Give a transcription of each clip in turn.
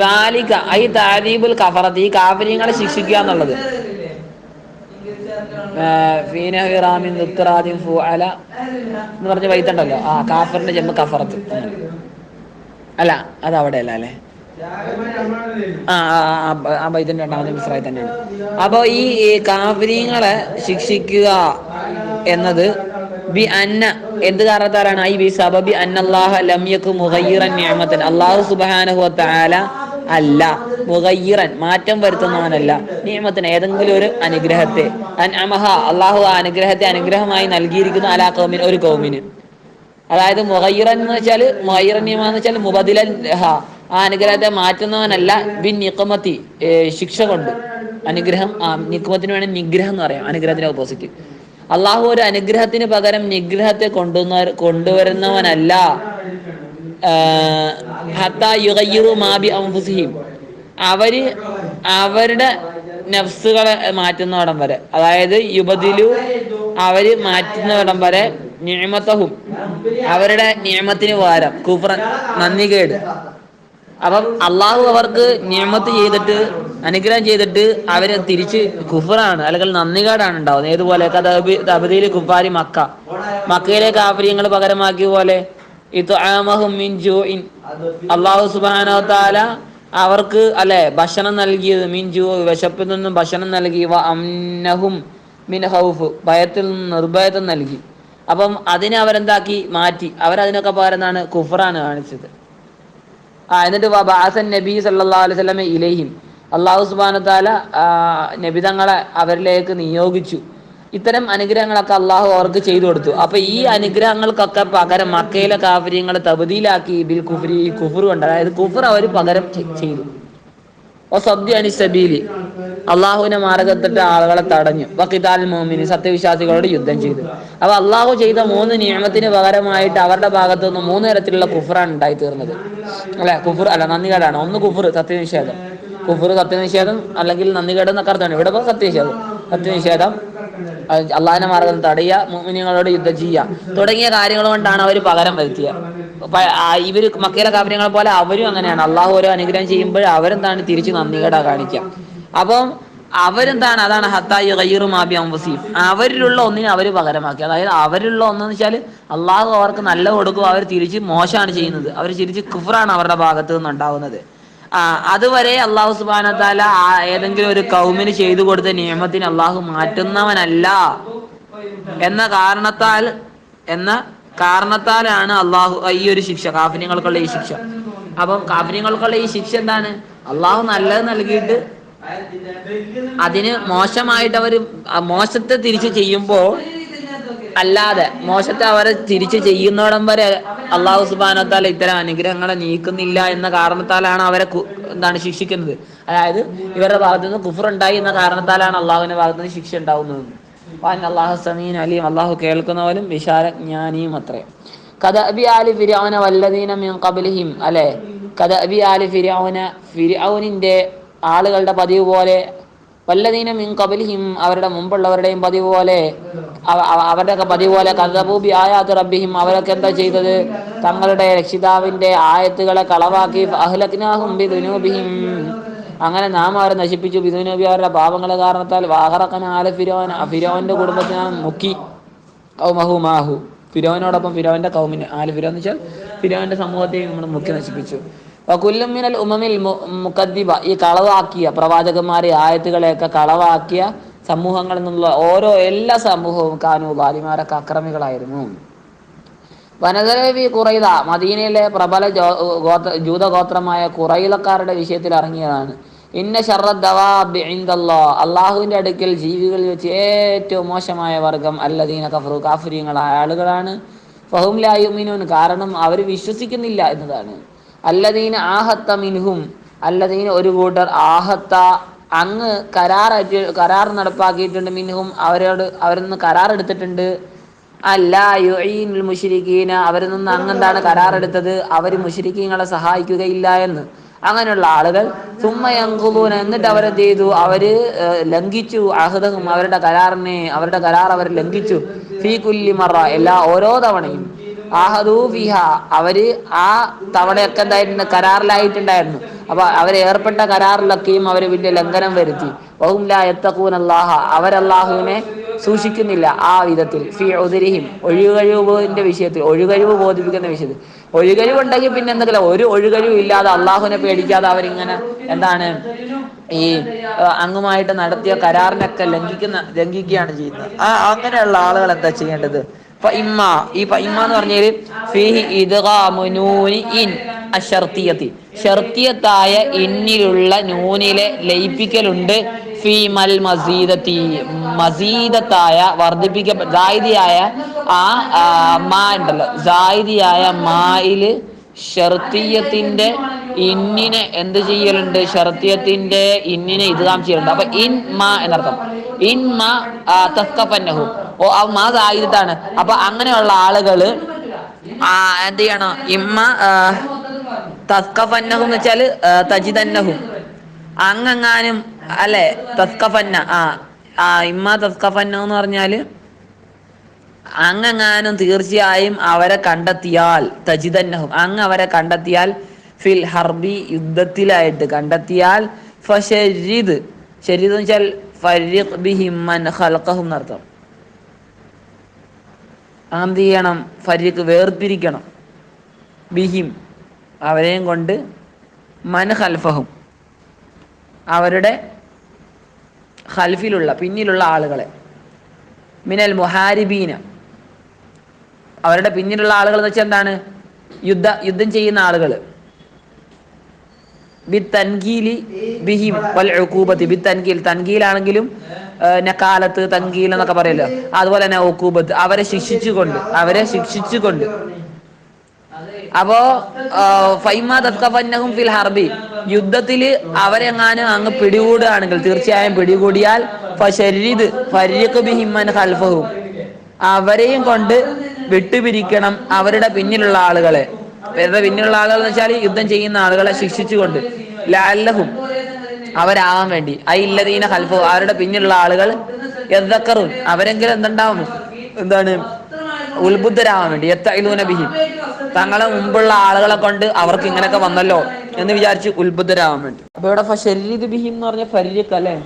റാലിക I താരീബുൽ കഫറത്ത്. ഈ കാഫര്യങ്ങളെ ശിക്ഷിക്കുക എന്നുള്ളത്. ഫീനഹിറാമിൻ ദുത്റാദിൻ ഫുഅല എന്ന് പറഞ്ഞ വൈത്തണ്ടല്ലോ. ആ കാഫറിന്റെ ജമ്മ കഫറത്ത്. അല്ല അത് അവിടെ അല്ല? അല്ലേ ആ ആ, ബൈത്തിന്റെ രണ്ടാമത്തെ മിസ്രായി തന്നെയാണ്. അപ്പോൾ ഈ കാഫര്യങ്ങളെ ശിക്ഷിക്കുക എന്നത് ബി അന്ന എന്ത് കാരണത്താലാണ്? ഐ ബി സബബി സുബ്ഹാനഹു വ അല്ല. മുഗയ്യിറൻ മാറ്റം വരുത്തുന്നവനല്ല. നിയമത്തിന് ഏതെങ്കിലും ഒരു അനുഗ്രഹത്തെ. അമഹ അള്ളാഹു ആ അനുഗ്രഹത്തെ അനുഗ്രഹമായി നൽകിയിരിക്കുന്നു അലാ കൗമിൻ ഒരു കൗമിന് അതായത് മുഗയ്യിറൻ എന്ന് വെച്ചാൽ മുഹയ്യറൻ നിയമം എന്ന് വെച്ചാൽ മുബദിലൻ ആ അനുഗ്രഹത്തെ മാറ്റുന്നവനല്ല ബിൻ നിക്കമത്തി ശിക്ഷ കൊണ്ട്. അനുഗ്രഹം ആ നിക്കമത്തിന് വേണ്ടി നിഗ്രഹം എന്ന് പറയാം. അനുഗ്രഹത്തിന്റെ ഓപ്പോസിറ്റ് അള്ളാഹു ഒരു അനുഗ്രഹത്തിന് പകരം നിഗ്രഹത്തെ കൊണ്ടുവന്ന കൊണ്ടുവരുന്നവനല്ല. അവർ അവരുടെ നഫ്സുകളെ മാറ്റുന്നവിടം വരെ. അതായത് യുബദിലു അവർ മാറ്റുന്നവിടം വരെ നിയമത്തഹും അവരുടെ നിയമത്തിന് പകരം. കുഫ്രൻ നന്ദികേട്. അപ്പം അള്ളാഹു അവർക്ക് നിയമത്ത് ചെയ്തിട്ട് അനുഗ്രഹം ചെയ്തിട്ട് അവരെ തിരിച്ച് കുഫറാണ് അല്ലെങ്കിൽ നന്ദികേടാണ് ഉണ്ടാവുന്നത്. ഏതുപോലെ? തബദിയിൽ കുഫാരി മക്ക. മക്കയിലെ കാഫര്യങ്ങൾ പകരമാക്കിയ പോലെ അള്ളാഹു സുബ്ഹാനഹു താല അവർക്ക് അല്ലെ ഭക്ഷണം നൽകിയത്. മിൻ ജൂ വിശപ്പിൽ നിന്നും ഭക്ഷണം നൽകി. അംനഹും മിൻ ഹൗഫ്. ഭയത്തിൽ നിന്നും നിർഭയത്വം നൽകി. അപ്പം അതിനെ അവരെന്താക്കി? മാറ്റി. അവരതിനൊക്കെ പകരം കുഫറാണ് കാണിച്ചത്. ആ എന്നിട്ട് ബാസൻ നബി സല്ലാ അലൈഹി വസല്ലമ ഇലൈഹിം. അള്ളാഹു സുബാനത്താല നബി തങ്ങളെ അവരിലേക്ക് നിയോഗിച്ചു. ഇത്തരം അനുഗ്രഹങ്ങളൊക്കെ അള്ളാഹു അവർക്ക് ചെയ്തു കൊടുത്തു. അപ്പൊ ഈ അനുഗ്രഹങ്ങൾക്കൊക്കെ പകരം മക്കയിലെ കാഫര്യങ്ങൾ തബദീലാക്കി ബിൽ കുഫരി കുഫർ കൊണ്ട് അതായത് കുഫർ അവർ പകരം ചെയ്തു. ഓ സബ്ദി അനിസബീലി അള്ളാഹുവിനെ മാർഗത്തിട്ട് ആളുകളെ തടഞ്ഞു. വക്കിതാൽ മോമിനി സത്യവിശ്വാസികളോട് യുദ്ധം ചെയ്തു. അപ്പൊ അള്ളാഹു ചെയ്ത മൂന്ന് നിയമത്തിന് പകരമായിട്ട് അവരുടെ ഭാഗത്തു നിന്ന് മൂന്ന് തരത്തിലുള്ള കുഫറാണ് ഉണ്ടായി തീർന്നത് അല്ലെ? കുഫർ അല്ല നന്ദികേടാണ്. ഒന്ന് കുഫർ സത്യനിഷേധം. കുഫർ സത്യനിഷേധം അല്ലെങ്കിൽ നന്ദികേട് എന്നൊക്കെ അർത്ഥമാണ്. ഇവിടെ സത്യനിഷേധം. സത്യനിഷേധം അള്ളാഹിന്റെ മാർഗം തടയുക മുഅ്മിനീങ്ങളോട് യുദ്ധം ചെയ്യുക. തുടങ്ങിയ കാര്യങ്ങൾ കൊണ്ടാണ് അവർ പകരം വരുത്തിയത്. ഇവർ മക്കയിലെ കാര്യങ്ങളെ പോലെ അവരും അങ്ങനെയാണ്. അള്ളാഹു ഓരോ അനുഗ്രഹം ചെയ്യുമ്പോൾ അവരെന്താണ് തിരിച്ച് നന്ദികേടാ കാണിക്കുക. അപ്പം അവരെന്താണ്? അതാണ് ഹത്തായി കയ്യറും ആബി അംവസീം അവരിലുള്ള ഒന്നിനെ അവർ പകരമാക്കി. അതായത് അവരിലുള്ള ഒന്നെന്ന് വെച്ചാൽ അള്ളാഹു അവർക്ക് നല്ല കൊടുക്കും അവർ തിരിച്ച് മോശമാണ് ചെയ്യുന്നത്. അവർ തിരിച്ച് കുഫറാണ് അവരുടെ ഭാഗത്ത് നിന്നുണ്ടാവുന്നത്. ആ അതുവരെ അള്ളാഹു സുബാന താല ഏതെങ്കിലും ഒരു കൗമിന് ചെയ്തു കൊടുത്ത നിയമത്തിന് അള്ളാഹു മാറ്റുന്നവനല്ല. എന്ന കാരണത്താൽ എന്ന കാരണത്താലാണ് അള്ളാഹു ഈ ഒരു ശിക്ഷ കാഫിന്യങ്ങൾക്കുള്ള ഈ ശിക്ഷ. അപ്പം കാഫിന്യങ്ങൾക്കുള്ള ഈ ശിക്ഷ എന്താണ്? അള്ളാഹു നല്ലത് നൽകിയിട്ട് അതിന് മോശമായിട്ട് അവർ മോശത്തെ തിരിച്ച് ചെയ്യുമ്പോൾ അല്ലാതെ മോശത്തെ അവരെ തിരിച്ചു ചെയ്യുന്നോടം വരെ അള്ളാഹു സുബാനത്താൽ ഇത്തരം അനുഗ്രഹങ്ങളെ നീക്കുന്നില്ല എന്ന കാരണത്താലാണ് അവരെ എന്താണ് ശിക്ഷിക്കുന്നത്. അതായത് ഇവരുടെ ഭാഗത്തു നിന്ന് കുഫർ ഉണ്ടായി എന്ന കാരണത്താലാണ് അള്ളാഹുവിന്റെ ഭാഗത്തു നിന്ന് ശിക്ഷ ഉണ്ടാവുന്നത്. അള്ളാഹു സമീൻ അലിയും അള്ളാഹു കേൾക്കുന്നവനും വിശാലജ്ഞാനിയും അത്രേ. കഥ അബി ആലി ഫിരൗന വല്ലദീന മിൻ ഖബലിഹിം. അല്ലെ? കഥ അബി ആലി ഫിരൗന ഫിരൗനിന്റെ ആളുകളുടെ പതിവ് പോലെ വല്ലദീന മിൻ കബലിഹിം അവരുടെ മുമ്പുള്ളവരുടെയും പതിവ് പോലെ അവ- അവ- അവരുടെയൊക്കെ പതിവ് പോലെ കഥബൂബി ആയാത്ത് റബ്ബിഹിം അവരൊക്കെ എന്താ ചെയ്തത്? തങ്ങളുടെ രക്ഷിതാവിന്റെ ആയത്തുകളെ കളവാക്കി അഹ്ലക്നാഹും ബിദുനൂബിഹിം. അങ്ങനെ നാം അവരെ നശിപ്പിച്ചു. ബിദുനബി അവരുടെ പാപങ്ങളെ കാരണത്താൽ വാഹറക്കന ആല ഫിരോൻ ഫിരോന്റെ കുടുംബത്തിനാണ് മുക്കി ഔമഹു മാഹു. ഫിരോനോടൊപ്പം ഫിരോന്റെ കൗമിന് ആല ഫിരോ എന്ന് വെച്ചാൽ ഫിരോന്റെ സമൂഹത്തെ നമ്മൾ മുക്കി നശിപ്പിച്ചു. കുല്ലുമിനൽ ഉമമിൽ മുക്കദ്ദിബ ഈ കളവാക്കിയ പ്രവാചകന്മാരെ ആയത്തുകളെയൊക്കെ കളവാക്കിയ സമൂഹങ്ങളിൽ നിന്നുള്ള ഓരോ എല്ലാ സമൂഹവും കാനു ബാലിമാരൊക്കെ അക്രമികളായിരുന്നു. വനതരവി കുറൈത മദീനയിലെ പ്രബല ഗോത്ര ജൂതഗോത്രമായ കുറൈലക്കാരുടെ വിഷയത്തിൽ ഇറങ്ങിയതാണ്. ഇന്ന ഷറദ്ദവാബ് അള്ളാഹുവിന്റെ അടുക്കൽ ജീവികളിൽ വെച്ച് ഏറ്റവും മോശമായ വർഗം അല്ലദീന കഫറു കാഫുര്യങ്ങളായ ആളുകളാണ്. ഫഹും ലായുമിനോൻ കാരണം അവർ വിശ്വസിക്കുന്നില്ല എന്നതാണ്. അല്ലദീന ആഹത്ത മിൻഹും അല്ലദീന ഒരു കൂട്ടർ ആഹത്ത അങ്ങ് കരാറായിട്ട് കരാർ നടപ്പാക്കിയിട്ടുണ്ട് മിൻഹും അവരോട് അവരിൽ നിന്ന് കരാർ എടുത്തിട്ടുണ്ട് അല്ല യുഈനുൽ മുഷിരിക്കീന അവരിൽ നിന്ന് അങ്ങെന്താണ് കരാറെടുത്തത്? അവർ മുഷിരിക്കീങ്ങളെ സഹായിക്കുകയില്ല എന്ന്. അങ്ങനെയുള്ള ആളുകൾ സുമ്മയങ്കുലൂന എന്നിട്ട് അവരെന്ത് ചെയ്തു അവർ ലംഘിച്ചു. അഹദഹും അവരുടെ കരാറിനെ അവരുടെ കരാർ അവർ ലംഘിച്ചു. ഫീ കുല്ലിമറ എല്ലാ ഓരോ തവണയും. ആഹദൂ ഫിഹ അവർ ആ തവണയൊക്കെ എന്തായിട്ടുണ്ട് കരാറിലായിട്ടുണ്ടായിരുന്നു. അപ്പൊ അവരെ ഏർപ്പെട്ട കരാറിലൊക്കെയും അവർ വലിയ ലംഘനം വരുത്തി. അള്ളാഹ അവരല്ലാഹുവിനെ സൂക്ഷിക്കുന്നില്ല ആ വിധത്തിൽ. ഫി ഉദരിഹിം. ഒഴികഴിവിന്റെ വിഷയത്തിൽ. ഒഴികഴിവ് ബോധിപ്പിക്കുന്ന വിഷയത്തിൽ. ഒഴികഴിവുണ്ടെങ്കിൽ പിന്നെ എന്തെങ്കിലും ഒരു ഒഴികഴിവും ഇല്ലാതെ അള്ളാഹുവിനെ പേടിക്കാതെ അവരിങ്ങനെ എന്താണ് ഈ അങ്ങുമായിട്ട് നടത്തിയ കരാറിനൊക്കെ ലംഘിക്കുന്ന ലംഘിക്കുകയാണ് ചെയ്യുന്നത്. ആ അങ്ങനെയുള്ള ആളുകൾ എന്താ ചെയ്യേണ്ടത്? ഫഇമ്മ. ഈ ഫഇമ്മ എന്ന് പറഞ്ഞാൽ ഫീഹി ഇദ്ഗാമു നൂനി ഇൻ അശർത്തിയത്തി ഷർത്തിയത്തായ ഇന്നിലുള്ള നൂനിലെ ലയിപ്പിക്കലുണ്ട്. ഫീമൽ മസീദത്തി. മസീദത്തായ വർദ്ധിപ്പിക്ക ജായിദിയായ ആ മാ ഉണ്ടല്ലോ. ജായിദിയായ മായിൽ ഷർത്തിയത്തിന്റെ ഇന്നിനെ എന്ത് ചെയ്യലുണ്ട്? ഷർത്തിയത്തിന്റെ ഇന്നിനെ ഇതുകാം ചെയ്യലുണ്ട്. അപ്പൊ ഇൻ മാ എന്നർത്ഥം. ഇൻ മാ ആ, തസ്കഫന്നഹു ഓ ആ മാ ദായിദത്താണ് അപ്പൊ അങ്ങനെയുള്ള ആളുകൾ എന്ത് ചെയ്യണം? ഇമ്മ തസ്കഫന്നഹും എന്ന് വെച്ചാൽ തജിതന്നഹും അങ്ങങ്ങാനും അല്ലെ? തസ്കഫന്ന ആ ആ ഇമ്മ തസ്കഫന്ന എന്ന് പറഞ്ഞാൽ അങ്ങെങ്ങാനും തീർച്ചയായും അവരെ കണ്ടെത്തിയാൽ തജിതന്നഹും അങ്ങ് അവരെ കണ്ടെത്തിയാൽ ഫിൽ ഹർബി യുദ്ധത്തിലായിട്ട് കണ്ടെത്തിയാൽ ഫഷരീദ് ഷരീദ് എന്ന് വെച്ചാൽ ഫരിഖ് ബിഹിമൻ ഹൽക്കഹും എന്നർത്ഥം. എന്ത് ചെയ്യണം ഫരീഖ് വേർതിരിക്കണം. ബിഹിം അവരെയും കൊണ്ട് മൻ ഹൽഫഹും അവരുടെ ഹൽഫിലുള്ള പിന്നിലുള്ള ആളുകളെ. മിനൽ മുഹാരിബീന അവരുടെ പിന്നിലുള്ള ആളുകൾ എന്ന് വെച്ചാൽ എന്താണ്? യുദ്ധ യുദ്ധം ചെയ്യുന്ന ആളുകൾ ബി തൻകീലി ബിഹിം വൽ ഉക്കൂബത്തി ബി തൻകീൽ തൻകീലാണെങ്കിലും നക്കാലത്ത് തങ്കീൽ എന്നൊക്കെ പറയല്ലോ. അതുപോലെ തന്നെ ഒക്കൂബത്ത് അവരെ ശിക്ഷിച്ചുകൊണ്ട് അവരെ ശിക്ഷിച്ചുകൊണ്ട്. അപ്പോ ഫൈമ തസ്കഫന്നഹും ഫിൽ ഹർബി. യുദ്ധത്തിൽ അവരെങ്ങാനും അങ്ങ് പിടികൂടുകയാണെങ്കിൽ തീർച്ചയായും പിടികൂടിയാൽ ഖൽഫഹും. അവരെയും കൊണ്ട് വിട്ടുപിരിക്കണം അവരുടെ പിന്നിലുള്ള ആളുകളെ. പിന്നിലുള്ള ആളുകൾ എന്ന് വെച്ചാൽ യുദ്ധം ചെയ്യുന്ന ആളുകളെ ശിക്ഷിച്ചുകൊണ്ട്. ലാല്ലഹും അവരാവാൻ വേണ്ടി. ഐ ഇല്ലതീന ഹൽഫു അവരുടെ പിന്നിലുള്ള ആളുകൾ? എന്തക്കറും അവരെങ്കിലും എന്തുണ്ടാവും? എന്താണ്? ഉത്ബുദ്ധരാവാൻ വേണ്ടി. എത്തൂന ബിഹി. തങ്ങളെ മുമ്പുള്ള ആളുകളെ കൊണ്ട് അവർക്ക് ഇങ്ങനെയൊക്കെ വന്നല്ലോ എന്ന് വിചാരിച്ച് ഉത്ബുദ്ധരാവാൻ വേണ്ടി. അപ്പൊ ഇവിടെ ഫരീദ് ബിഹിം എന്ന് പറഞ്ഞ ഫരീഖ് അല്ലെ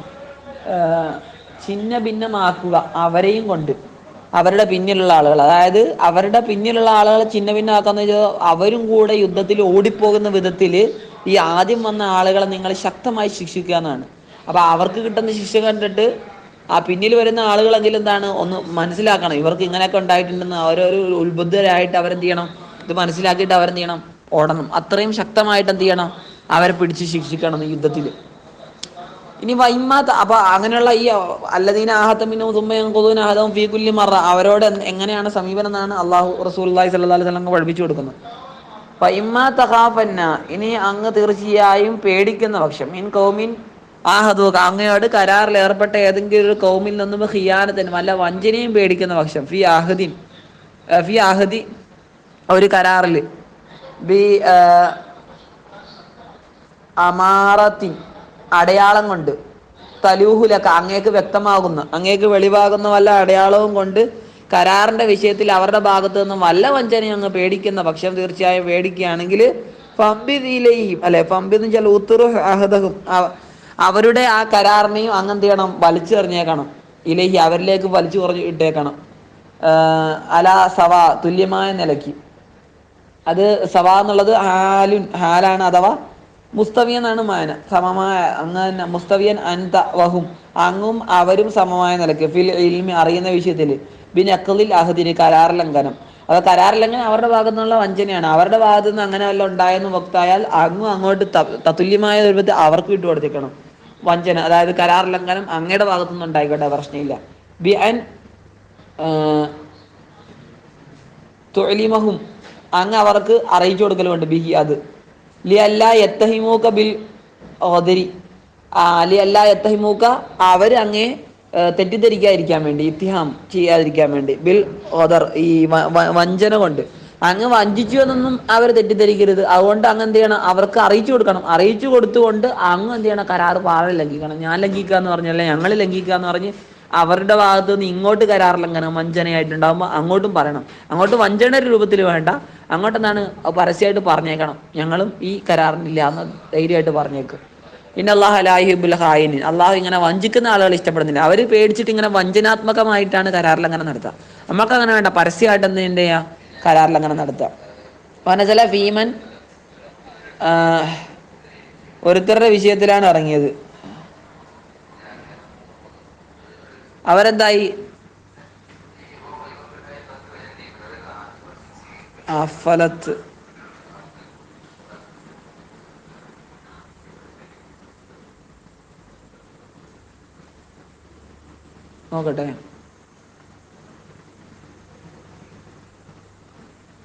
ഛിന്ന ഭിന്നമാക്കുക അവരെയും കൊണ്ട്. അവരുടെ പിന്നിലുള്ള ആളുകൾ. അതായത് അവരുടെ പിന്നിലുള്ള ആളുകളെ ചിന്ന ഭിന്നാക്കാന്ന് വെച്ചാൽ അവരും കൂടെ യുദ്ധത്തിൽ ഓടിപ്പോകുന്ന വിധത്തിൽ ഈ ആദ്യം വന്ന ആളുകളെ നിങ്ങൾ ശക്തമായി ശിക്ഷിക്കുക എന്നാണ്. അപ്പൊ അവർക്ക് കിട്ടുന്ന ശിക്ഷ കണ്ടിട്ട് ആ പിന്നിൽ വരുന്ന ആളുകളെങ്കിലും എന്താണ്? ഒന്ന് മനസ്സിലാക്കണം. ഇവർക്ക് ഇങ്ങനെയൊക്കെ ഉണ്ടായിട്ടുണ്ടെന്ന് അവരൊരു ഉത്ബുദ്ധരായിട്ട് അവരെന്ത് ചെയ്യണം? ഇത് മനസ്സിലാക്കിയിട്ട് അവരെന്ത് ചെയ്യണം? ഓടണം. അത്രയും ശക്തമായിട്ട് എന്ത് ചെയ്യണം? അവരെ പിടിച്ച് ശിക്ഷിക്കണം യുദ്ധത്തിൽ ഇനി വൈമാത്ത അപ്പൊ അങ്ങനെയുള്ള ഈ അല്ലദീന ആഹത്തമിനും തുമ്മയും കൊതുവിന് ആഹതവും ഫീ കുല്ലി മറ അവരോട് എങ്ങനെയാണ് സമീപനം എന്നാണ് അള്ളാഹു അള്ളഹി സല്ലല്ലാഹു അലൈഹി വസല്ലം പഠിപ്പിച്ചു കൊടുക്കുന്നത്. വൈമാ തഹാഫന്ന ഇനി അങ്ങ് തീർച്ചയായും പേടിക്കുന്ന പക്ഷം. ഇൻ കൗമിൻ ആഹതു അങ്ങയോട് കരാറിൽ ഏർപ്പെട്ട ഏതെങ്കിലും ഒരു കൗമിൽ നിന്നും ഹിയാനത്തിനും അല്ല വഞ്ചനയും പേടിക്കുന്ന പക്ഷം. ഫി ആഹദിൻ ഫി ആഹദി ഒരു കരാറിൽ. ബി അമാറത്തിൻ അടയാളം കൊണ്ട് തലൂഹുലക്ക അങ്ങേക്ക് വ്യക്തമാകുന്ന. അങ്ങേക്ക് വെളിവാകുന്ന വല്ല അടയാളവും കൊണ്ട് കരാറിന്റെ വിഷയത്തിൽ അവരുടെ ഭാഗത്ത് നിന്നും വല്ല വഞ്ചനയും അങ്ങ് പേടിക്കുന്ന പക്ഷം തീർച്ചയായും പേടിക്കുകയാണെങ്കിൽ ഫംബിദിയിലെയും അല്ലെ ഫംബിന്ന് വെച്ചാൽ ഉത്തുറു അഹദഹും അവ- അവരുടെ ആ കരാറിനെയും അങ്ങ് എന്ത് ചെയ്യണം വലിച്ചെറിഞ്ഞേക്കണം ഇലേഹി അവരിലേക്ക് വലിച്ചു കുറഞ്ഞ് ഇട്ടേക്കണം. അല സവ തുല്യമായ നിലയ്ക്ക്. അത് സവ എന്നുള്ളത് ഹാലുൻ ഹാലാണ് അഥവാ മുസ്തവിയൻ എന്നാണ് മാന. സമമായ അങ്ങനെ മുസ്തവിയൻ അൻത വഹും. അങ്ങും അവരും സമമായ നിലയ്ക്ക് ഫിൽ ഇൽമി അറിയുന്ന വിഷയത്തിൽ ബിൻ അക്കലിൽ അഹദിന് കരാർ ലംഘനം. അത് കരാർ ലംഘനം അവരുടെ ഭാഗത്തു നിന്നുള്ള വഞ്ചനയാണ്. അവരുടെ ഭാഗത്തു നിന്ന് അങ്ങനെ വല്ല ഉണ്ടായെന്ന് വക്തായാൽ അങ്ങും അങ്ങോട്ട് തത്തുല്യമായ രൂപത്തിൽ അവർക്ക് വിട്ടു കൊടുത്തേക്കണം. വഞ്ചന അതായത് കരാർ ലംഘനം അങ്ങയുടെ ഭാഗത്തു നിന്ന് ഉണ്ടായിക്കോട്ടെ പ്രശ്നമില്ല. ബി അൻ തൊഴിലിമഹും അങ്ങ് അവർക്ക് അറിയിച്ചു കൊടുക്കലുണ്ട് ബിഹി അത്. ലി ബിൽ ഓദരി. ലി അല്ല എത്തഹിമൂക്ക അവർ അങ്ങേ തെറ്റിദ്ധരിക്കാതിരിക്കാൻ വേണ്ടി ഇത്തിഹാം ചെയ്യാതിരിക്കാൻ വേണ്ടി ബിൽ ഓദർ ഈ വഞ്ചന കൊണ്ട്. അങ്ങ് വഞ്ചിച്ചു എന്നൊന്നും അവർ തെറ്റിദ്ധരിക്കരുത്. അതുകൊണ്ട് അങ്ങ് എന്ത് ചെയ്യണം? അവർക്ക് അറിയിച്ചു കൊടുക്കണം. അറിയിച്ചു കൊടുത്തുകൊണ്ട് അങ്ങ് എന്ത് ചെയ്യണം? കരാറ് പാഴ ലംഘിക്കണം. ഞാൻ ലംഘിക്കുക എന്ന് പറഞ്ഞല്ലേ? ഞങ്ങൾ ലംഘിക്കുക എന്ന് പറഞ്ഞ് അവരുടെ ഭാഗത്തു നിന്ന് ഇങ്ങോട്ട് കരാറിലംഘനം വഞ്ചനയായിട്ടുണ്ടാകുമ്പോൾ അങ്ങോട്ടും പറയണം. അങ്ങോട്ട് വഞ്ചനയുടെ രൂപത്തിൽ വേണ്ട. അങ്ങോട്ട് എന്താണ് പരസ്യമായിട്ട് പറഞ്ഞേക്കണം. ഞങ്ങളും ഈ കരാറിനില്ല എന്ന് ധൈര്യമായിട്ട് പറഞ്ഞേക്കും. പിന്നെ അള്ളാഹു അലാഹിബുൽ ഹായിൻ അള്ളാഹു ഇങ്ങനെ വഞ്ചിക്കുന്ന ആളുകൾ ഇഷ്ടപ്പെടുന്നില്ല. അവർ പേടിച്ചിട്ട് ഇങ്ങനെ വഞ്ചനാത്മകമായിട്ടാണ് കരാറിലങ്ങനെ നടത്തുക നമുക്ക് അങ്ങനെ വേണ്ട. പരസ്യമായിട്ട് ചെയ്യാ കരാറിലങ്ങനെ നടത്തുക വനജല ഭീമൻ ഒരുത്തരുടെ വിഷയത്തിലാണ് ഇറങ്ങിയത്. അവരെന്തായി? അഫലത്ത്. നോക്കട്ടെ.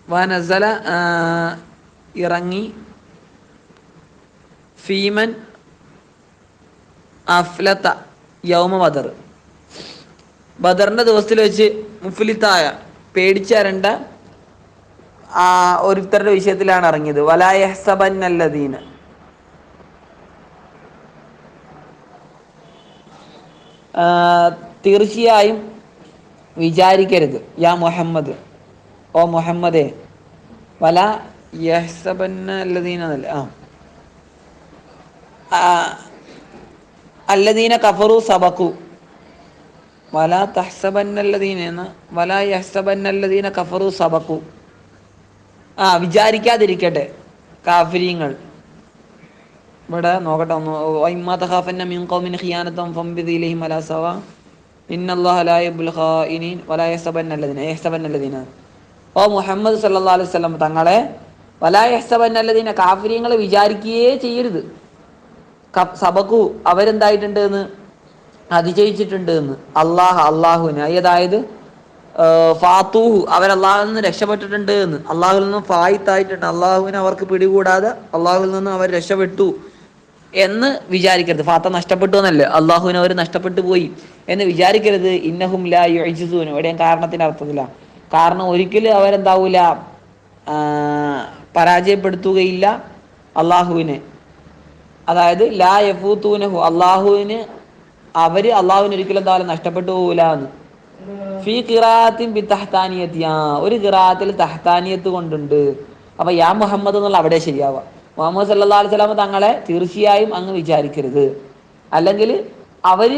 വനസല ഇറങ്ങി. ഫീമൻ അഫ്ലത്ത യൗമ ബദർ ബദറിന്റെ ദിവസത്തിൽ വെച്ച് മുഫ്ലിത്തായ പേടിച്ചരണ്ട ഒരുത്തരുടെ വിഷയത്തിലാണ് ഇറങ്ങിയത്. വലായഹസബന്നല്ലദീന് തീർച്ചയായും വിചാരിക്കരുത്. യാ മുഹമ്മദ് ഓ മുഹമ്മദേ വല യഹ്സബന്ന അല്ലദീന ആ. ആ അല്ലദീന കഫറു സബക്കു വല തഹ്സബന്നല്ലദീന എന്ന് വല യഹ്സബന്നല്ലദീന കഫറു സബക്കു ആ വിചാരിക്കാതിരിക്കട്ടെ കാഫിര്യങ്ങൾ ഇവിടെ നോക്കട്ടെ ഒന്ന് മിൻ ഖൗമിൻ ഇന്നല്ലാഹ ലാ വലാ ഓ മുഹമ്മദ് സല്ലല്ലാഹു അലൈഹി വസല്ലം തങ്ങളെ വലാ യഹ്സബന്നല്ലദീന കാഫിര്യങ്ങൾ വിചാരിക്കുകയേ ചെയ്യരുത്. സബക്കു അവരെന്തായിട്ടുണ്ട് എന്ന്? അതിജയിച്ചിട്ടുണ്ട് എന്ന് അള്ളാഹ് അള്ളാഹുവിന്. അതായത് ഫാത്തൂഹു. അവർ അള്ളാഹുവിൽ നിന്ന് രക്ഷപ്പെട്ടിട്ടുണ്ട് എന്ന് അള്ളാഹുവിൽ നിന്ന് ഫായിത്തായിട്ടുണ്ട്. അള്ളാഹുവിനെ അവർക്ക് പിടികൂടാതെ അള്ളാഹുവിൽ നിന്ന് അവർ രക്ഷപ്പെട്ടു എന്ന് വിചാരിക്കരുത്. ഫാത്ത നഷ്ടപ്പെട്ടു എന്നല്ല. അള്ളാഹുവിനെ അവർ നഷ്ടപ്പെട്ടു പോയി എന്ന് വിചാരിക്കരുത്. ഇന്നഹും ലാ എവിടെയും കാരണത്തിന്റെ അർത്ഥത്തില്ല കാരണം ഒരിക്കലും അവരെന്താവൂല പരാജയപ്പെടുത്തുകയില്ല അള്ളാഹുവിനെ അതായത് ലാ യഫൂത്തൂനഹു അള്ളാഹുവിന് അവർ അള്ളാഹുവിന് ഒരിക്കലും എന്തായാലും നഷ്ടപ്പെട്ടു പോകൂല എന്ന്. ഫീ കിറാത്തിൻ ബി തഹ്താനിയത്തി. ഒരു കിറാത്തിൽ തഹ്താനിയത്ത് കൊണ്ടുണ്ട്. അപ്പൊ യാ മുഹമ്മദ് എന്നുള്ള അവിടെ ശരിയാവുക മുഹമ്മദ് സല്ലാ അലൈഹി വസല്ലം തങ്ങളെ തീർച്ചയായും അങ്ങ് വിചാരിക്കരുത്. അല്ലെങ്കിൽ അവർ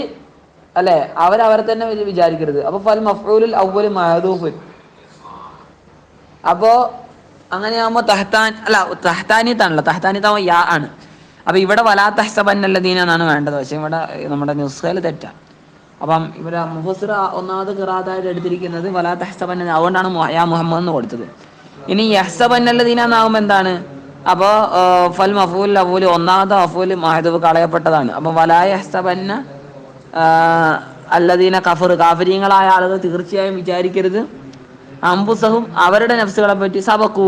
അല്ലെ അവരവരെ തന്നെ വിചാരിക്കരുത്. അപ്പൊ ഫൽ മഫ്ഊലുൽ അവ്വൽ മഹദൂഫുൻ. അപ്പോ അങ്ങനെയാകുമ്പോ തഹ്താൻ അല്ല തഹ്താനിയത്താണല്ലോ. തഹ്താനിയത്താവുമ്പോ യാ ആണ്. അപ്പൊ ഇവിടെ വലാ തഹ്സബന്നല്ലദീന എന്നാണ് വേണ്ടത്. പക്ഷെ ഇവിടെ നമ്മുടെ ന്യൂസുകാർ തെറ്റാ. അപ്പം ഇവിടെ മുഹസിർ ഒന്നാമത് കിറാതായിട്ട് എടുത്തിരിക്കുന്നത് വലാത്ത ഹസബന്ന അതുകൊണ്ടാണ് യാ മുഹമ്മദ് എന്ന് കൊടുത്തത്. ഇനി യഹ്സബന്നല്ലദീന എന്നാകുമ്പോൾ എന്താണ്? അപ്പോൾ ഫൽ മഫൂൽ അഫൂൽ ഒന്നാമത്തെ അഫൂൽ മഹദൂബ് കളയപ്പെട്ടതാണ്. അപ്പോൾ വലായ ഹസബന്ന അല്ലദീന കഫർ കാഫര്യങ്ങളായ ആളുകൾ തീർച്ചയായും വിചാരിക്കരുത്. അംബുസഹും അവരുടെ നഫ്സുകളെ പറ്റി സബക്കൂ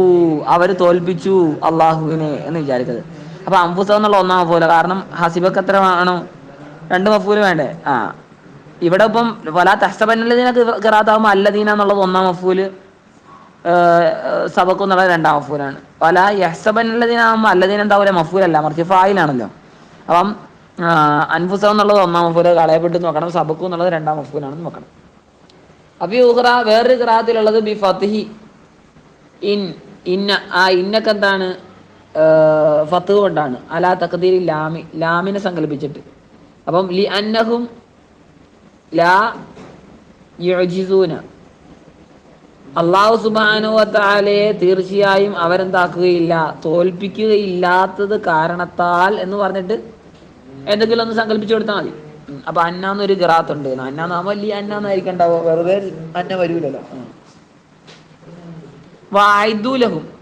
അവർ തോൽപ്പിച്ചു അള്ളാഹുവിനെ എന്ന് വിചാരിക്കരുത്. അപ്പൊ അംബുസ എന്നുള്ള ഒന്നാം മഫൂല. കാരണം ഹസിബക്ക് എത്ര വേണോ? രണ്ട് മഫൂൽ വേണ്ടേ? ആ. ഇവിടെ ഇപ്പം വല തഹസബന്നല്ലദീന കിറാത്താകുമ്പോൾ അല്ലദീന എന്നുള്ളത് ഒന്നാം മഫൂൽ സബക്കു എന്നുള്ളത് രണ്ടാം മഫൂലാണ്. വല യഹ്സബന്നല്ലദീന ആകുമ്പോൾ അല്ലദീന എന്താവില്ല മഫൂലല്ല. മറിച്ച് ഫായിലാണല്ലോ. അപ്പം അൻഫുസ എന്നുള്ളത് ഒന്നാം മഫൂൽ കളയപ്പെട്ട് നോക്കണം. സബക്കു എന്നുള്ളത് രണ്ടാം മഫൂലാണെന്ന് നോക്കണം. അപ്പൊ ഈ വേറൊരു ഗ്രാഹത്തിലുള്ളത് ബി ഫത്തിഹി ഇൻ ഇന്ന ആ ഇന്നൊക്കെ എന്താണ്? ഫത്ത് കൊണ്ടാണ്. അലാ തഖദീരി ലാമി ലാമിനെ സങ്കല്പിച്ചിട്ട്. അപ്പം ലി അന്നഹും ലാ യുജിസൂന അള്ളാഹു സുബാനുവത്താലയെ തീർച്ചയായും അവരെന്താക്കുകയില്ല തോൽപ്പിക്കുകയില്ലാത്തത് കാരണത്താൽ എന്ന് പറഞ്ഞിട്ട് എന്തെങ്കിലും ഒന്ന് സങ്കല്പിച്ചു കൊടുത്താൽ മതി. അപ്പൊ അന്നാന്നൊരു ഗ്രാത്തുണ്ട് നാമ വലിയ അന്നാന്നായിരിക്കണ്ടാവോ വെറുതെ അന്ന വരൂലല്ലോ. വായുലഹും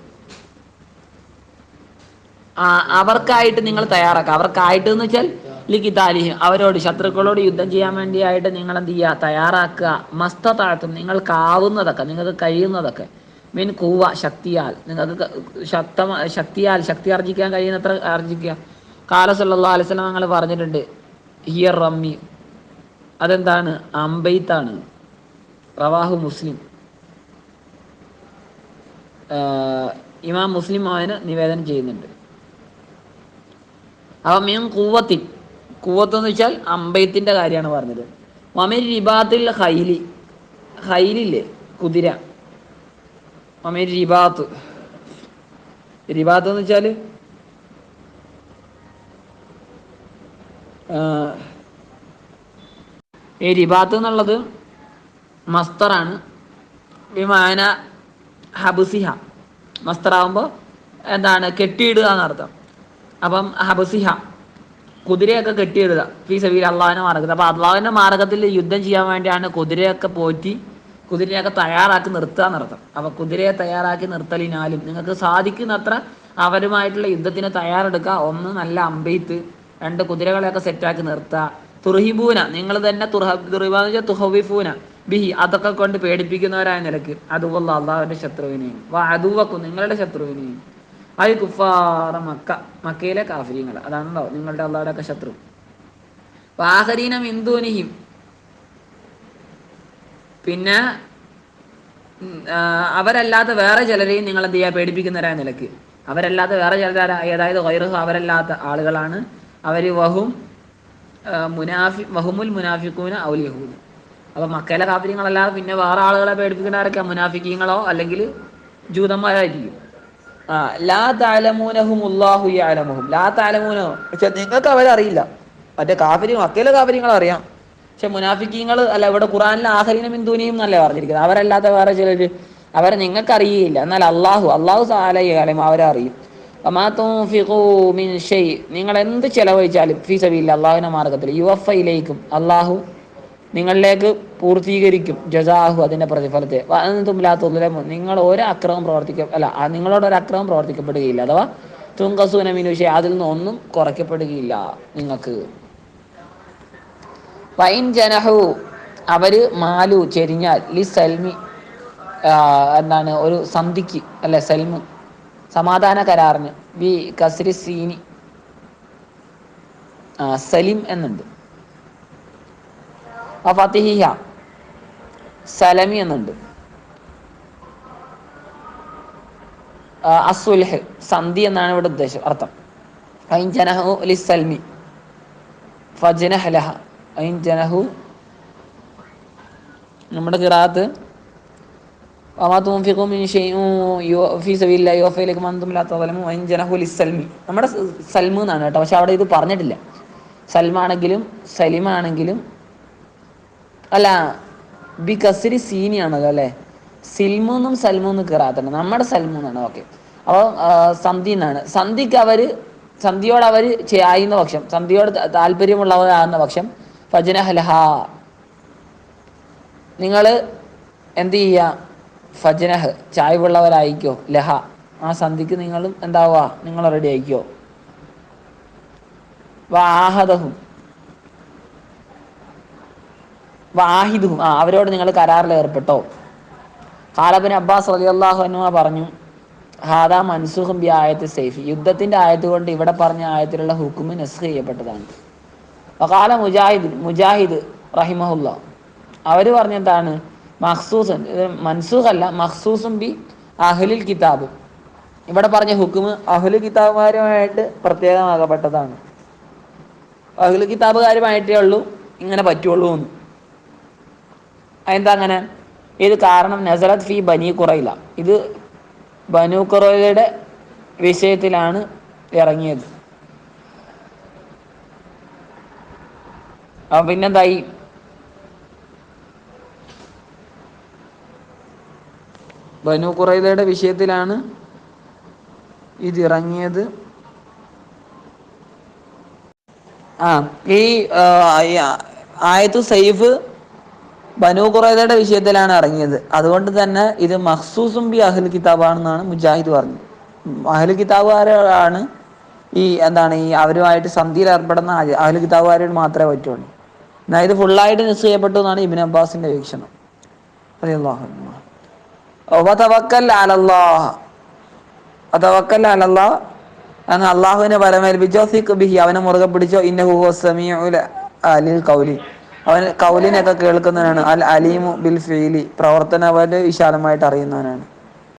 അവർക്കായിട്ട് നിങ്ങൾ തയ്യാറാക്കുക. അവർക്കായിട്ട് എന്ന് വെച്ചാൽ ലിഖിതാലിഹിം. അവരോട് ശത്രുക്കളോട് യുദ്ധം ചെയ്യാൻ വേണ്ടിയായിട്ട് നിങ്ങൾ എന്ത് ചെയ്യുക? തയ്യാറാക്കുക. മസ്തത്താഴ്ത്തും നിങ്ങൾക്കാവുന്നതൊക്കെ നിങ്ങൾക്ക് കഴിയുന്നതൊക്കെ. മീൻ കൂവ ശക്തിയാൽ. നിങ്ങൾക്ക് ശക്ത ശക്തിയാൽ ശക്തി ആർജിക്കാൻ കഴിയുന്നത്ര ആർജിക്കുക. കാലസല്ലാ വസല്ലം ഞങ്ങൾ പറഞ്ഞിട്ടുണ്ട്. ഹിയർ റമ്മി. അതെന്താണ്? അമ്പെയ്ത്താണ്. റവാഹു മുസ്ലിം. ഇമാം മുസ്ലിം അവന് നിവേദനം ചെയ്യുന്നുണ്ട്. അപ്പം മീൻ കൂവത്തിൻ കൂവത്ത്. എന്ന് വെച്ചാൽ അമ്പയത്തിന്റെ കാര്യമാണ് പറഞ്ഞത്. വമിൻ റിബാത്തിൽ ഹൈലി. ഹൈലില്ലേ? കുതിര. വമിൻ റിബാത്ത് റിബാത്ത്ന്ന് വെച്ചാൽ വെച്ചാൽ ഈ റിബാത്ത് എന്നുള്ളത് മസ്തറാണ്. വിമാന ഹബുസിഹ. മസ്തറാവുമ്പോ എന്താണ്? കെട്ടിയിടുകന്നർത്ഥം അപ്പം ഹബസിഹ കുതിരയൊക്കെ കെട്ടിയിടുക ഫീ സബീൽ അള്ളാഹുവിന്റെ മാർഗത്തിൽ അപ്പോൾ അള്ളാഹുവിന്റെ മാർഗത്തിൽ യുദ്ധം ചെയ്യാൻ വേണ്ടിയാണ് കുതിരയൊക്കെ പോറ്റി കുതിരയൊക്കെ തയ്യാറാക്കി നിർത്തുക എന്നർത്ഥം. അപ്പൊ കുതിരയെ തയ്യാറാക്കി നിർത്തലിനാലും നിങ്ങൾക്ക് സാധിക്കുന്നത്ര അവരുമായിട്ടുള്ള യുദ്ധത്തിന് തയ്യാറെടുക്കുക ഒന്ന് നല്ല അമ്പെയ്ത്ത് രണ്ട് കുതിരകളെയൊക്കെ സെറ്റാക്കി നിർത്തുക തുർഹിബൂന നിങ്ങൾ തന്നെ തുഹവിഫൂന ബിഹി അതൊക്കെ കൊണ്ട് പേടിപ്പിക്കുന്നവരായ നിലയ്ക്ക് അതുപോലെ അള്ളാഹുവിന്റെ ശത്രുവിനെയും. അതുവക്കും നിങ്ങളുടെ ശത്രുവിനെയും. അൽ കുഫാറ മക്ക. മക്കയിലെ കാഫര്യങ്ങൾ അതാണല്ലോ നിങ്ങളുടെ അള്ളാഹുടെ ഒക്കെ ശത്രു വാഹരീനം ഇന്ദുനിഹിം പിന്നെ അവരല്ലാത്ത വേറെ ചിലരെയും നിങ്ങൾ എന്ത് ചെയ്യുക? പേടിപ്പിക്കുന്നവരായ നിലയ്ക്ക്. അവരല്ലാത്ത വേറെ ചിലർ അതായത് വൈറഹ് അവരല്ലാത്ത ആളുകളാണ്. അവർ വഹും മുനാഫി വഹുമുൽ മുനാഫിക്കൂന ഔൽ യഹൂദ് അപ്പോൾ മക്കയിലെ കാഫര്യങ്ങളല്ലാതെ പിന്നെ വേറെ ആളുകളെ പേടിപ്പിക്കുന്നവരൊക്കെ മുനാഫിക്കീങ്ങളോ അല്ലെങ്കിൽ ജൂതന്മാരായിരിക്കും. ലാ താലമൂനഹും ലാ നിങ്ങൾക്ക് അവരെ അറിയില്ല. മറ്റേ കാഫരി മക്കയിലെ കാഫര്യങ്ങൾ അറിയാം. പക്ഷെ മുനാഫിക്കീങ്ങൾ അല്ല ഇവിടെ ഖുറാനിലെ ആഹരീന ബിന്ദുനിയും എന്നല്ലേ പറഞ്ഞിരിക്കുന്നത്. അവരല്ലാത്ത വേറെ ചിലർ അവരെ നിങ്ങൾക്ക് അറിയില്ല. എന്നാൽ അള്ളാഹു അള്ളാഹു സാലയും അവരെ അറിയും. നിങ്ങൾ എന്ത് ചെലവഴിച്ചാലും ഫീ സബീലില്ല അള്ളാഹുവിന്റെ മാർഗത്തിൽ യു എഫ് ഐയിലേക്കും അള്ളാഹു നിങ്ങളിലേക്ക് പൂർത്തീകരിക്കും. ജസാഹു അതിന്റെ പ്രതിഫലത്തെ. തുമ്മില്ലാത്തുലമു നിങ്ങൾ ഒരു അക്രമം പ്രവർത്തിക്ക അല്ല നിങ്ങളോട് ഒരു അക്രമം പ്രവർത്തിക്കപ്പെടുകയില്ല. അഥവാ തുങ്കസൂന മിനുഷ അതിൽ നിന്ന് ഒന്നും കുറയ്ക്കപ്പെടുകയില്ല നിങ്ങൾക്ക്. വൈൻ ജനഹു അവർ മാലു ചെരിഞ്ഞാൽ ലി സൽമി എന്താണ് ഒരു സന്ധിക്ക് അല്ലെ സൽമു സമാധാന കരാറിന് വി കസ്രി സീനി സലിം എന്നുണ്ട്. ഫതിഹിയ സലമി എന്നുണ്ട്. അസുൽഹ് സന്ധി എന്നാണ് ഇവിടെ ഉദ്ദേശം അർത്ഥം. ഐൻ ജനഹു സൽമി. ഫജനഹലഹ ജനഹു. നമ്മുടെ കിറാത്ത്. നമ്മുടെ സൽമു എന്നാണ് കേട്ടോ പക്ഷെ അവിടെ ഇത് പറഞ്ഞിട്ടില്ല. സൽമാണെങ്കിലും സലിമാണെങ്കിലും അല്ല ബി കസിരി സീനിയാണല്ലോ അല്ലേ? സിൽമൂന്നും സൽമൂന്നും കയറാത്തണം നമ്മുടെ സൽമൂന്നാണ് ഓക്കെ അപ്പോൾ സന്ധി എന്നാണ് സന്ധിക്ക് അവർ സന്ധിയോട് അവർ ചെയ്യുന്ന പക്ഷം. സന്ധിയോട് താല്പര്യമുള്ളവരാകുന്ന പക്ഷം ഫജനഹലഹ. നിങ്ങൾ എന്ത് ചെയ്യുക ഫജനഹ് ചായ്വുള്ളവരായിക്കോ ലഹ. ആ സന്ധിക്ക് നിങ്ങളും എന്താവുക? നിങ്ങൾ റെഡി ആയിക്കോ? വാഹദഹും. വാഹിദുഹും. ആ അവരോട് നിങ്ങൾ കരാറിൽ ഏർപ്പെട്ടോ? കാലബിൻ അബ്ബാസ് റളിയല്ലാഹു അൻഹു പറഞ്ഞു ഹാദാ മൻസൂഖും ബി ആയത്ത് സൈഫ്. യുദ്ധത്തിന്റെ ആയത്ത് കൊണ്ട് ഇവിടെ പറഞ്ഞ ആയത്തിലുള്ള ഹുക്കുമ് നസ്ഖ് ചെയ്യപ്പെട്ടതാണ്. കാല മുജാഹിദ് മുജാഹിദ് റഹിമഹുല്ല. അവർ പറഞ്ഞെന്താണ് മഖ്സൂസൻ ഇത് മൻസൂഖ് അല്ല മഖ്സൂസും ബി അഹ്ലിൽ കിതാബ്. ഇവിടെ പറഞ്ഞ ഹുക്കുമ് അഹ്ലു കിതാബുമാരുമായിട്ട് പ്രത്യേകമാകപ്പെട്ടതാണ് അഹ്ലു കിതാബുകാരുമായിട്ടേ ഉള്ളൂ ഇങ്ങനെ പറ്റുള്ളൂ എന്ന്. അതെന്താ അങ്ങനെ? ഇത് കാരണം നസറത്ത് ഫി ബനി കുറയില ഇത് ബനു കുറയുടെ വിഷയത്തിലാണ് ഇറങ്ങിയത്. അപ്പൊ പിന്നെന്തായി? ബനു കുറയിലയുടെ വിഷയത്തിലാണ് ഇത് ഇറങ്ങിയത്. ആ, ഈ ആയത്തു സൈഫ് ബനു വിഷയത്തിലാണ് ഇറങ്ങിയത്. അതുകൊണ്ട് തന്നെ ഇത് മഹ്സൂസും ബി അഹ്ൽ കിതാബാണെന്നാണ് മുജാഹിദ് പറഞ്ഞത്. അഹ്ൽ കിതാബുകാരാണ് ഈ എന്താണ് ഈ അവരുമായിട്ട് സന്ധിയിൽ ഏർപ്പെടുന്ന അഹ് അഹ്ൽ കിതാബുകാരോട് മാത്രമേ പറ്റുള്ളൂ. എന്നാൽ ഇത് ഫുള്ളായിട്ട് നിസ് ചെയ്യപ്പെട്ടു എന്നാണ് ഇബിൻ അബ്ബാസിന്റെ വീക്ഷണം. അങ്ങ് അള്ളാഹുവിനെ പരമേൽപ്പിച്ചോ സിഖ് ബിഹി അവനെ മുറുകെ പിടിച്ചോ ഇന്നഹു കൗലി. അവൻ കൗലിനൊക്കെ കേൾക്കുന്നവനാണ്. അൽ അലീമു ബിൽ ഫീലി. പ്രവർത്തന അവന്റെ വിശാലമായിട്ട് അറിയുന്നവനാണ്.